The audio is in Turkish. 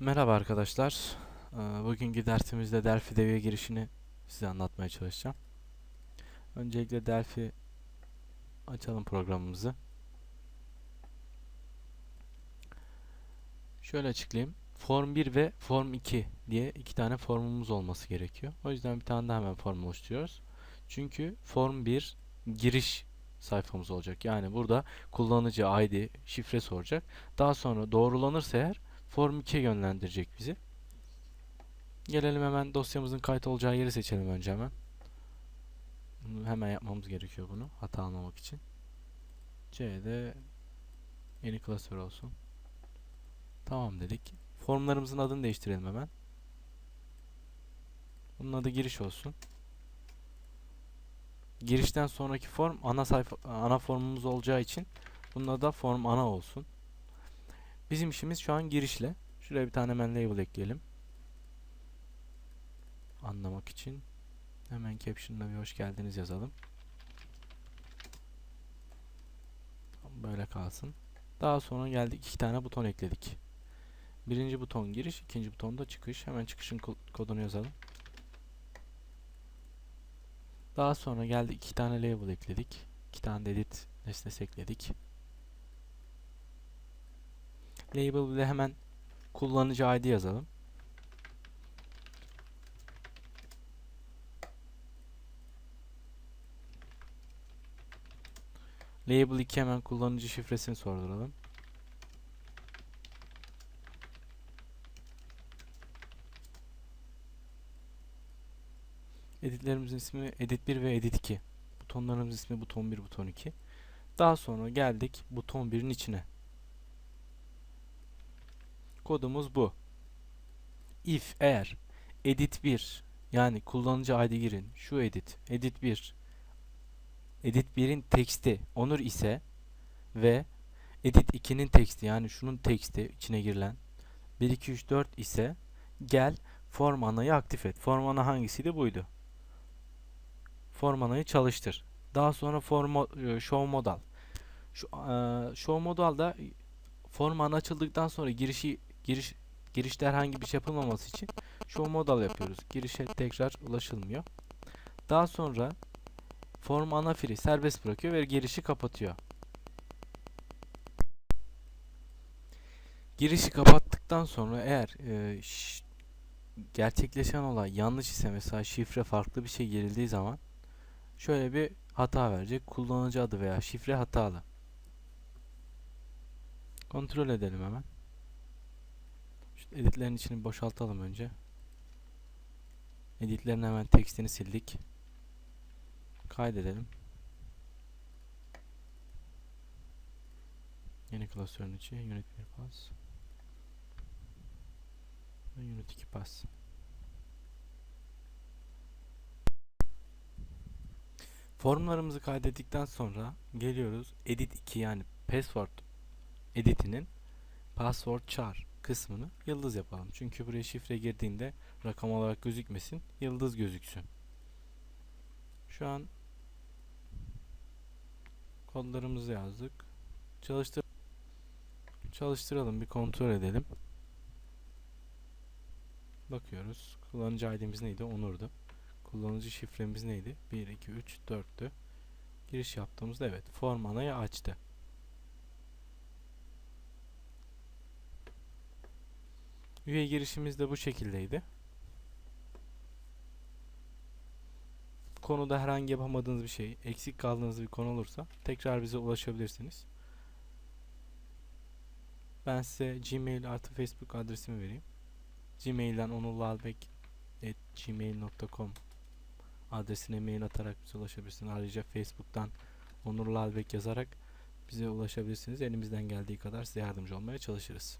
Merhaba arkadaşlar. Ee, Bugünkü dersimizde Delphi Dev'e girişini size anlatmaya çalışacağım. Öncelikle Delphi açalım programımızı. Şöyle açıklayayım. Form 1 ve Form 2 diye iki tane formumuz olması gerekiyor. O yüzden bir tane daha hemen form oluşturuyoruz. Çünkü Form 1 giriş sayfamız olacak. Yani burada kullanıcı ID, şifre soracak. Daha sonra doğrulanırsa eğer Form 2'ye yönlendirecek bizi. Gelelim hemen dosyamızın kayıt olacağı yeri seçelim önce hemen. Hemen yapmamız gerekiyor bunu hata almamak için. C'de yeni klasör olsun. Tamam dedik. Formlarımızın adını değiştirelim hemen. Bunun adı giriş olsun. Girişten sonraki form ana sayfa ana formumuz olacağı için bunun adı form ana olsun. Bizim işimiz şu an girişle. Şuraya bir tane hemen label ekleyelim. Anlamak için. Hemen caption'da bir hoş geldiniz yazalım. Böyle kalsın. Daha sonra geldik iki tane buton ekledik. Birinci buton giriş, ikinci buton da çıkış. Hemen çıkışın ko- kodunu yazalım. Daha sonra geldik iki tane label ekledik. İki tane edit nesnesi ekledik. Label ile hemen kullanıcı ID yazalım. Label 2 hemen kullanıcı şifresini sorduralım. Editlerimizin ismi edit 1 ve edit 2. Butonlarımızın ismi buton 1, buton 2. Daha sonra geldik buton 1'in içine. Kodumuz bu. If eğer edit 1 yani kullanıcı ID girin şu edit edit 1 edit 1'in teksti onur ise ve edit 2'nin teksti yani şunun teksti içine girilen 1 2 3 4 ise gel form anayı aktif et. Form ana hangisiydi? Buydu. Form anayı çalıştır. Daha sonra form e, show modal. Şu e, show modalda form ana açıldıktan sonra girişi giriş girişte herhangi bir şey yapılmaması için show modal yapıyoruz. Girişe tekrar ulaşılmıyor. Daha sonra form ana free serbest bırakıyor ve girişi kapatıyor. Girişi kapattıktan sonra eğer e, gerçekleşen olay yanlış ise mesela şifre farklı bir şey girildiği zaman şöyle bir hata verecek. Kullanıcı adı veya şifre hatalı. Kontrol edelim hemen. Editlerin içini boşaltalım önce. Editlerin hemen tekstini sildik. Kaydedelim. Yeni klasörün içi unit 1 pass ve unit 2 pass. Formlarımızı kaydettikten sonra geliyoruz edit 2 yani password editinin password char kısmını yıldız yapalım. Çünkü buraya şifre girdiğinde rakam olarak gözükmesin, yıldız gözüksün. Şu an kodlarımızı yazdık. Çalıştır çalıştıralım bir kontrol edelim. Bakıyoruz. Kullanıcı ID'miz neydi? Onur'du. Kullanıcı şifremiz neydi? 1 2 3 4'tü. Giriş yaptığımızda evet form anayı açtı. Üye girişimiz de bu şekildeydi. Konuda herhangi yapamadığınız bir şey, eksik kaldığınız bir konu olursa tekrar bize ulaşabilirsiniz. Ben size Gmail artı Facebook adresimi vereyim. Gmail'den onurlalbek@gmail.com adresine mail atarak bize ulaşabilirsiniz. Ayrıca Facebook'tan Onur Lalbek yazarak bize ulaşabilirsiniz. Elimizden geldiği kadar size yardımcı olmaya çalışırız.